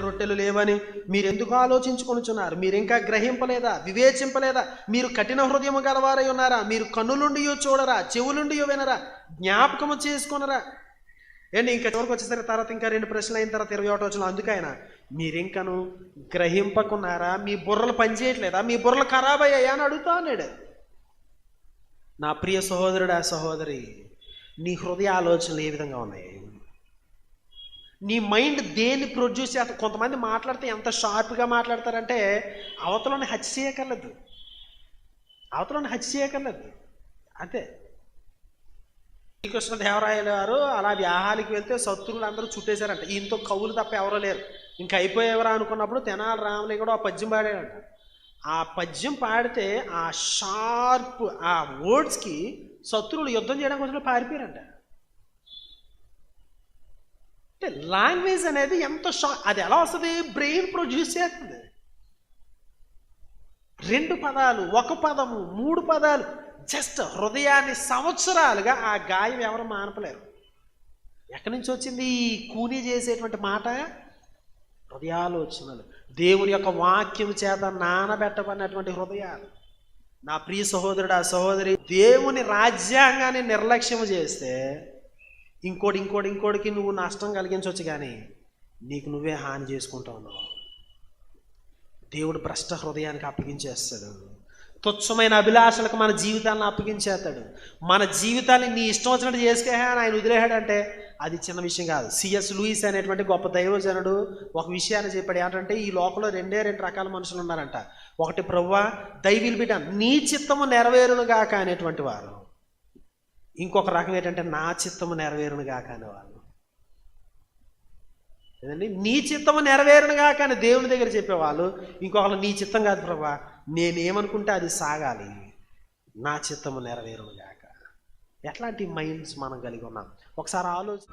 రొట్టెలు లేవని మీరు ఎందుకు ఆలోచించుకొనుచున్నారు? మీరు ఇంకా గ్రహింపలేదా? వివేచింపలేదా? మీరు కఠిన హృదయము గలవారై ఉన్నారా? మీరు కన్నులుండియో చూడరా? చెవులుండియో వినరా? జ్ఞాపకము చేసుకొనరా? ఏంటి ఇంకా చివరికి వచ్చేసరికి తర్వాత ఇంకా రెండు ప్రశ్నలు అయిన తర్వాత ఇరవై ఒకటి వచ్చిన అందుకైనా మీరు గ్రహింపకున్నారా? మీ బుర్రలు పనిచేయట్లేదా? మీ బుర్రలు ఖరాబ్ అయ్యాయా? అని అడుగుతా అన్నాడు. నా ప్రియ సహోదరుడు ఆ సహోదరి నీ హృదయ ఆలోచనలు ఏ విధంగా ఉన్నాయి? నీ మైండ్ దేన్ని ప్రొడ్యూస్ చేస్తా కొంతమంది మాట్లాడితే ఎంత షార్ప్గా మాట్లాడతారంటే అవతలని హత్య చేయకర్లేదు అవతలని హత్య చేయకర్లేదు అంతే. శ్రీకృష్ణ దేవరాయలు గారు అలా వ్యాహాలకి వెళ్తే శత్రువులు అందరూ చుట్టేశారంట. ఈయనతో కవులు తప్ప ఎవరో లేరు. ఇంక అయిపోయేవరా అనుకున్నప్పుడు తెనాలి రామలింగుడు ఆ పద్యం పాడాడంట ఆ పద్యం పాడితే ఆ షార్ప్ ఆ వర్డ్స్కి శత్రువులు యుద్ధం చేయడానికి కోసం పారిపోయారంట. లాంగ్వేజ్ అనేది ఎంత షా అది ఎలా వస్తుంది? బ్రెయిన్ ప్రొడ్యూస్ చేస్తుంది. రెండు పదాలు ఒక పదము మూడు పదాలు జస్ట్ హృదయాన్ని సంవత్సరాలుగా ఆ గాయం ఎవరు మానపలేరు. ఎక్కడి నుంచి వచ్చింది? ఈ కూని చేసేటువంటి మాట? హృదయాలోచనలు. దేవుని యొక్క వాక్యం చేత నానబెట్టబడినటువంటి హృదయాలు. నా ప్రియ సహోదరుడు ఆ సహోదరి దేవుని రాజ్యాంగాన్ని నిర్లక్ష్యం చేస్తే ఇంకోటి ఇంకోటి ఇంకోటికి నువ్వు నష్టం కలిగించవచ్చు కానీ నీకు నువ్వే హాని చేసుకుంటా ఉన్నావు. దేవుడు భ్రష్ట హృదయానికి అప్పగించేస్తాడు. తుచ్చమైన అభిలాషలకు మన జీవితాలను అప్పగించేస్తాడు. మన జీవితాన్ని నీ ఇష్టం వచ్చినట్టు చేసుకే అని ఆయన వదిలేశాడంటే అది చిన్న విషయం కాదు. సిఎస్ లూయిస్ అనేటువంటి గొప్ప దైవజనుడు ఒక విషయాన్ని చెప్పాడు. ఏంటంటే ఈ లోకంలో రెండే రెండు రకాల మనుషులు ఉన్నారంట. ఒకటి ప్రవ్వా దైవిల్ బిడ్డ. నీ చిత్తము నెరవేరును గాక అనేటువంటి వారు. ఇంకొక రకం ఏంటంటే నా చిత్తము నెరవేరునుగా కాని వాళ్ళు ఏదండి? నీ చిత్తము నెరవేరునుగా కానీ దేవుని దగ్గర చెప్పేవాళ్ళు. ఇంకొకరు నీ చిత్తం కాదు ప్రభా నేనేమనుకుంటే అది సాగాలి. నా చిత్తము నెరవేరునుగాక ఎట్లాంటి మైండ్స్ మనం కలిగి ఉన్నాం? ఒకసారి ఆలోచన